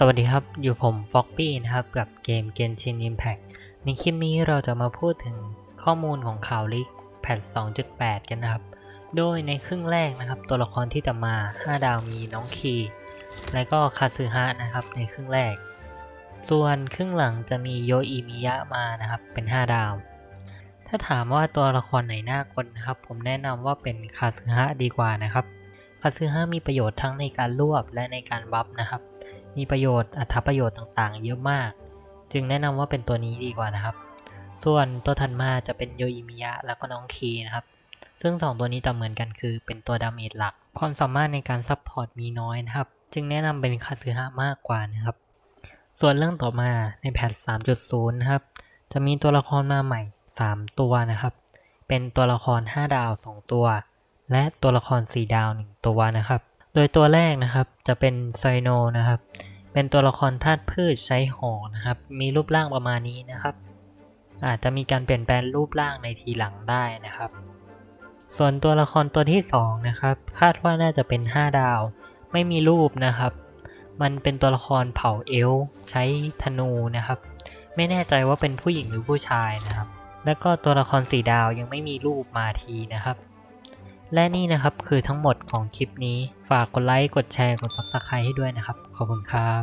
สวัสดีครับ อยู่ผมฟ็อกปี้นะครับ กับเกม Genshin Impact ในคลิปนี้เราจะมาพูดถึงข้อมูลของข่าวลีกแพท 2.8 กันนะครับ โดยในครึ่งแรกนะครับ ตัวละครที่จะมา 5 ดาวมีน้องคี และก็คาซึฮะนะครับในครึ่งแรก ส่วนครึ่งหลังจะมีโยอิมิยะมานะครับ เป็น 5 ดาว ถ้าถามว่าตัวละครไหนน่ากลนะครับ ผมแนะนำว่าเป็นคาซึฮะดีกว่านะครับคาซึฮะมีประโยชน์ทั้งในการรวบและในการบัฟนะครับ มีประโยชน์อัตประโยชน์ต่างๆ เยอะมาก จึงแนะนำว่าเป็นตัวนี้ดีกว่านะครับ ส่วนตัวถัดมาจะเป็นโยอิมิยะแล้วก็น้องคีนะครับ ซึ่ง 2 ตัวนี้จะเหมือนกันคือเป็นตัวดาเมจหลัก ความสามารถในการซัพพอร์ตมีน้อยนะครับ จึงแนะนำเป็นคาซึฮะมากกว่านะครับ ส่วนเรื่องต่อมาในแพท 3.0 นะครับ จะมีตัวละครมาใหม่ 3 ตัวนะครับ เป็นตัวละคร 5 ดาว 2 ตัว และตัวละคร 4 ดาว 1 ตัวนะครับ ดยตัวแรกนะครับจะเป็นไซโนนะครับ เป็นตัวละครธาตุพืชใช้หอกนะครับ มีรูปร่างประมาณนี้นะครับ อาจจะมีการเปลี่ยนแปลงรูปร่างในทีหลังได้นะครับ ส่วนตัวละครตัวที่2นะครับ คาดว่าน่าจะเป็น 5 ดาว ไม่มีรูปนะครับ มันเป็นตัวละครเผ่าเอลใช้ธนูนะครับ ไม่แน่ใจว่าเป็นผู้หญิงหรือผู้ชายนะครับ แล้วก็ตัวละครสีดาวยังไม่มีรูปมาทีนะครับ และนี่นะครับคือทั้งหมดของคลิปนี้ ฝากกดไลค์ กดแชร์ กด Subscribe ให้ด้วยนะครับ ขอบคุณครับ